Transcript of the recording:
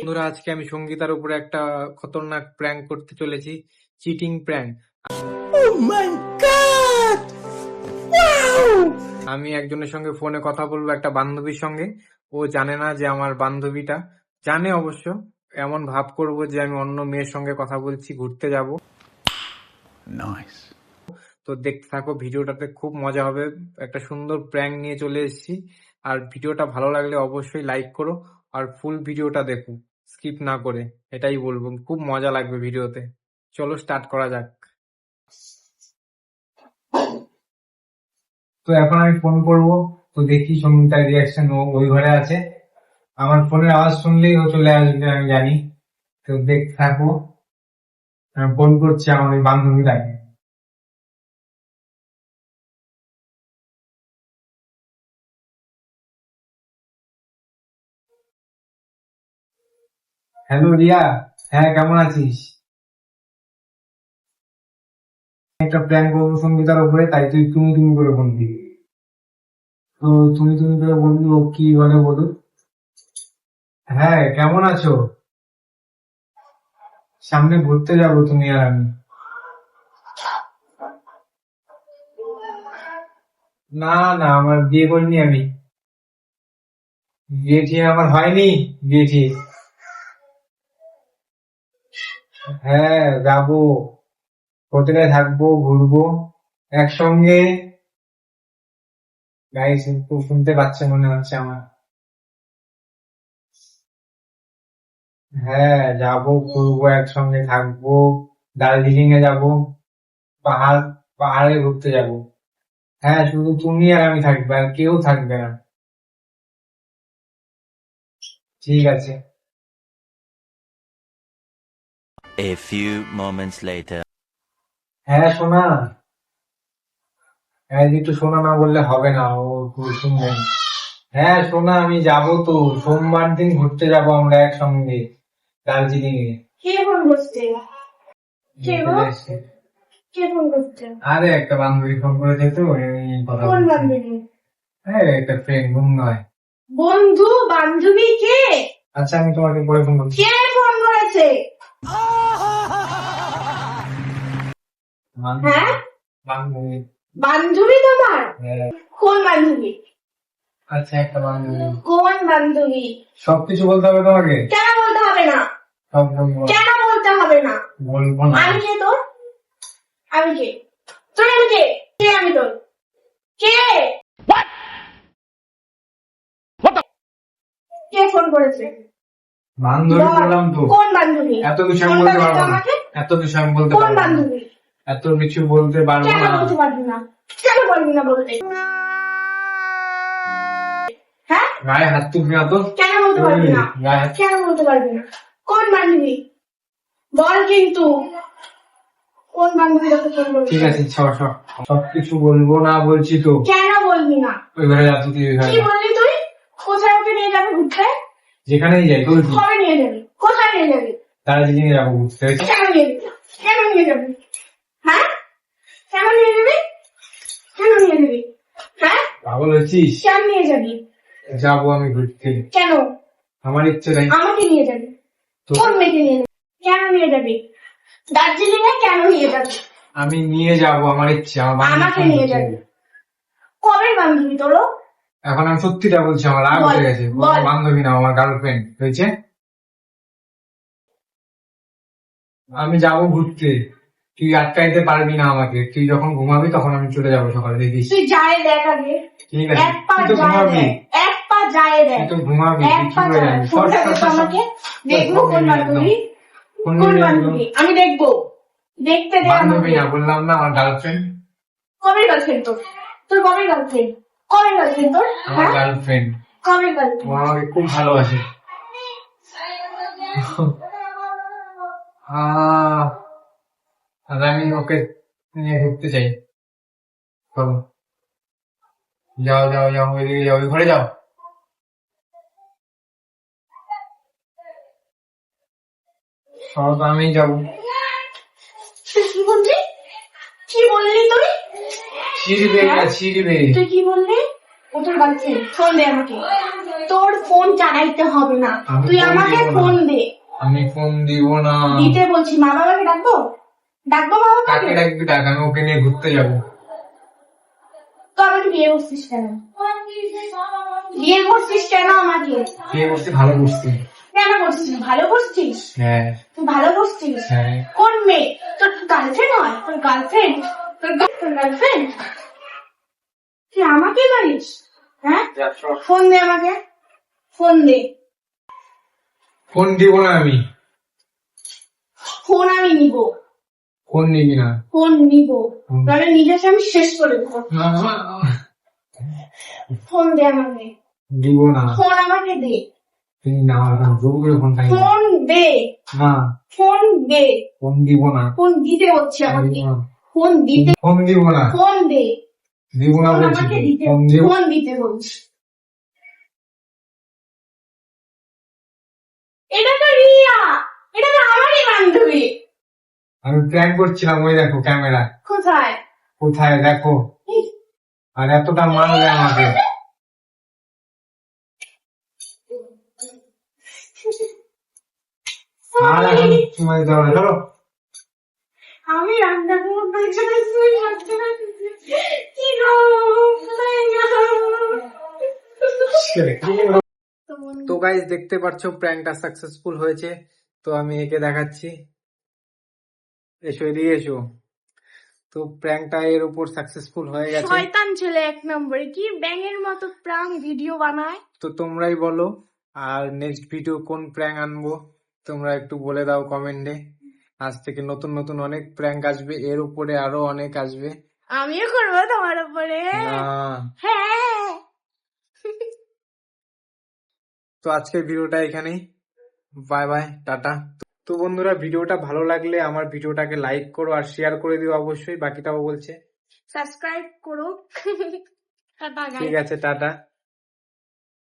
বন্ধুরা আজকে আমি সঙ্গীতার উপরে একটা খতরনাক প্র্যাঙ্ক করতে চলেছি চিটিং প্র্যাঙ্ক আমি একজনের সঙ্গে ফোনে কথা বলব একটা বান্ধবীর সঙ্গে। ও জানে না যে আমার বান্ধবীটা। জানে অবশ্য এমন ভাব করব যে আমি অন্য মেয়ের সঙ্গে কথা বলছি ঘুরতে যাব। Nice. তো দেখতে থাকো, ভিডিওটাতে খুব মজা হবে। একটা সুন্দর প্র্যাঙ্ক নিয়ে চলে এসেছি। আর ভিডিওটা ভালো লাগলে অবশ্যই লাইক করো। আর ফুল ভিডিওটা দেখো স্কিপ না করে। এটাই বলব, খুব মজা লাগবে ভিডিওতে। চলো স্টার্ট করা যাক। তো এখন আমি ফোন করব। তো দেখি সঙ্গীতার রিয়াকশন ও ওই ঘরে আছে। আমার ফোনের আওয়াজ শুনলেই ও চলে আসবে, আমি জানি। তো দেখতে থাকো। ফোন করছি আমার ওই বান্ধবীটাকে। হ্যালো রিয়া হ্যাঁ কেমন আছিস? একটা প্ল্যান করব সঙ্গীতার উপরে, তাই তুই তুমি তুমি করে বলবি তো তুমি তুমি করে বলবি ও কি বলে বলুক হ্যাঁ কেমন আছো? সামনে ঘুরতে যাব তুমি আর আমি। না না, আমার বিয়ে করিনি আমি। বিয়ে ঠিক আমার হয়নি, বিয়ে ঠিক। হ্যাঁ যাব। হোটেলে থাকব, ঘুরবো? একসঙ্গে। গাইস একটু শুনতে পাচ্ছে মনে হচ্ছে আমার। হ্যাঁ যাব, ঘুরবো, একসঙ্গে থাকব। দার্জিলিং এ যাব। পাহাড়, পাহাড়ে ঘুরতে যাব। হ্যাঁ শুধু তুমি আর আমি থাকবে, আর কেউ থাকবে না। ঠিক আছে। A few moments later. হ্যাঁ শোনা হ্যাঁ একটু শোনা না বললে হবে না ও শুনবে হ্যাঁ শোনা আমি যাব তো। সোমবার দিন ঘুরতে যাব আমরা একসঙ্গে দার্জিলিং এ কে ফোন করছে? কে গো? কে ফোন করছে? আরে একটা বান্ধবী ফোন করেছে তো এই কথা কোন বলছি। বান্ধবী? হ্যাঁ একটা ফ্রেন্ড ঘুম নয়। বন্ধু বান্ধবী কে? আচ্ছা আমি তোমাকে পরে ফোন করছি। কে ফোন করেছে? বান্ধবী- হ্যাঁ? বান্ধবী। বান্ধবী তোমার? হ্যাঁ, কোন বান্ধবী? আচ্ছা একটা বান্ধবী। কোন বান্ধবী? সবকিছু বলতে হবে তোমাকে? কেন বলতে হবে না? কেন বলতে হবে না? বলব না। আমি কে তোর? আমি কে? তোর আমি কে? কে আমি তোর? কে? কে ফোন করেছে? বান্ধবী বললাম তো। কোন বান্ধবী? এত কিছু আমি বলতে পারব না। এত কিছু আমি বলতে কোন পারব না। বান্ধবী? এত কিছু বলতে পারব কেন না। বলতে পারবি না? কেন পারবি না বলতে? হ্যাঁ? গায়ে হাত তুলবি না তো? কেন বলতে পারবি না? কেন বলতে পারবি না? কোন বান্ধবী? বল কিন্তু। কোন বান্ধবী তোকে ফোন করবে ঠিক আছে সব সব সবকিছু বলব না বলছি তো। কেন বলবি না? ওই ঘরে যাচ্ছি তুই কি বললি তুই? কোথায় ওকে নিয়ে যাবে ঘুরতে? যেখানেই যাই কবে নিয়ে যাবি? কোথায় নিয়ে যাবি? দার্জিলিং যাব ঘুরতে হয়েছে কেন নিয়ে যাবি কেন নিয়ে যাবি হ্যাঁ কেন নিয়ে যাবি কেন নিয়ে যাবি হ্যাঁ পাগল কেন নিয়ে যাবি? যাব আমি ঘুরতে। কেন? আমার ইচ্ছে নাই। আমাকে নিয়ে যাবি। তো কোন মেয়েকে নিয়ে কেন নিয়ে যাবি? দার্জিলিং এ কেন নিয়ে যাবি? আমি নিয়ে যাব আমার ইচ্ছে আমার আমাকে নিয়ে যাবি। কবে বান্ধবী তোর? এখন আমি সত্যিটা বলছি আমার রাগ হয়ে গেছে। বান্ধবী না আমার গার্লফ্রেন্ড হয়েছে? আমি যাব ঘুরতে। তুই আটকাইতে পারবি না আমাকে। তুই যখন ঘুমাবি তখন আমি চলে যাব সকালে দেখিস? তুই যায় দেখ আগে। ঠিক আছে। এক পা তুই যায় দেখ। এক পা যায় দেখ। তুই ঘুমাবি এক পা যায়। ফোনটা আমাকে। দেখব কোন বান্ধবী? কোন বান্ধবী? আমি দেখব। দেখতে দে বান্ধবী না বললাম না আমার গার্লফ্রেন্ড কবে গার্লফ্রেন্ড তোর? তোর কবে গার্লফ্রেন্ড কবে গার্লফ্রেন্ড তোর? আমার হ্যাঁ? গার্লফ্রেন্ড কবে ও গার্লফ্রেন্ড আমাকে খুব ভালোবাসে। আহ, আর আমি ওকে নিয়ে ঘুরতে চাই। যাও যাও যাও ওইদিকে যাও ওই ঘরে যাও। সব আমি যাব। কি বললি তুই? ছিড়বে না তুই কি বললি? ও তোর ফোন দে আমাকে। তোর ফোন চালাইতে হবে না। তুই আমাকে ফোন দে। আমি ফোন দিব না। দিতে বলছি মা বাবাকে ডাকবো? ডাকবো মা কাকে ডাকবি ডাক আমি ওকে নিয়ে ঘুরতে যাব। তো আমাকে বিয়ে করছিস কেন? বিয়ে করছিস কেন আমাকে? বিয়ে করতে ভালো করছি। কেন করছিস? ভালো করছিস? হ্যাঁ। তুই ভালো করছিস? হ্যাঁ। কোন মেয়ে? তোর গার্লফ্রেন্ড হয় তোর গার্লফ্রেন্ড তোর গার্লফ্রেন্ড তুই আমাকে মারিস হ্যাঁ? ফোন দে আমাকে। ফোন দে। ফোন দিব না আমি। ফোন আমি নিব। ফোন নিবি না? ফোন নিব? তাহলে নিজেকে আমি শেষ করে দেবো। ফোন দে আমাকে। দিব না। ফোন আমাকে দে। তুই না জোর করে ফোন খাই ফোন দে। না। ফোন দে। ফোন দিব না। ফোন দিতে হচ্ছে আমাকে। ফোন দিতে ফোন দিব না। ফোন দে। দিব না ফোন আমাকে দিতে ফোন দিতে বলছি এটা তো রিয়া। এটা তো আমারই বান্ধবী। আমি প্ল্যান করছিলাম ওই দেখো ক্যামেরা কোথায়? কোথায় দেখো? আর এতটা মারলে আমাকে। আর এখন আমি রান্না করব এখানে শুয়ে থাকতে পারছি। কি গো, তো গাইজ দেখতে পাচ্ছ প্র্যাঙ্কটা সাকসেসফুল হয়েছে। তো আমি একে দেখাচ্ছি। এসো এদিকে এসো। তো প্র্যাঙ্কটা এর উপর সাকসেসফুল হয়ে গেছে। শয়তান ছেলে এক নম্বরে কি ব্যাঙের মতো প্রাং ভিডিও বানায়? তো তোমরাই বলো আর নেক্সট ভিডিও কোন প্র্যাঙ্ক আনব তোমরা একটু বলে দাও কমেন্টে আজ থেকে নতুন নতুন অনেক প্র্যাঙ্ক আসবে এর উপরে আরও অনেক আসবে। আমিও করব তোমার উপরে। হ্যাঁ। তো আজকের ভিডিওটা এখানেই। বাই বাই টাটা। তো বন্ধুরা ভিডিওটা ভালো লাগলে আমার ভিডিওটাকে লাইক করো আর শেয়ার করে দিও অবশ্যই। বাকিটাও বলছে। সাবস্ক্রাইব করো। ঠিক আছে টাটা।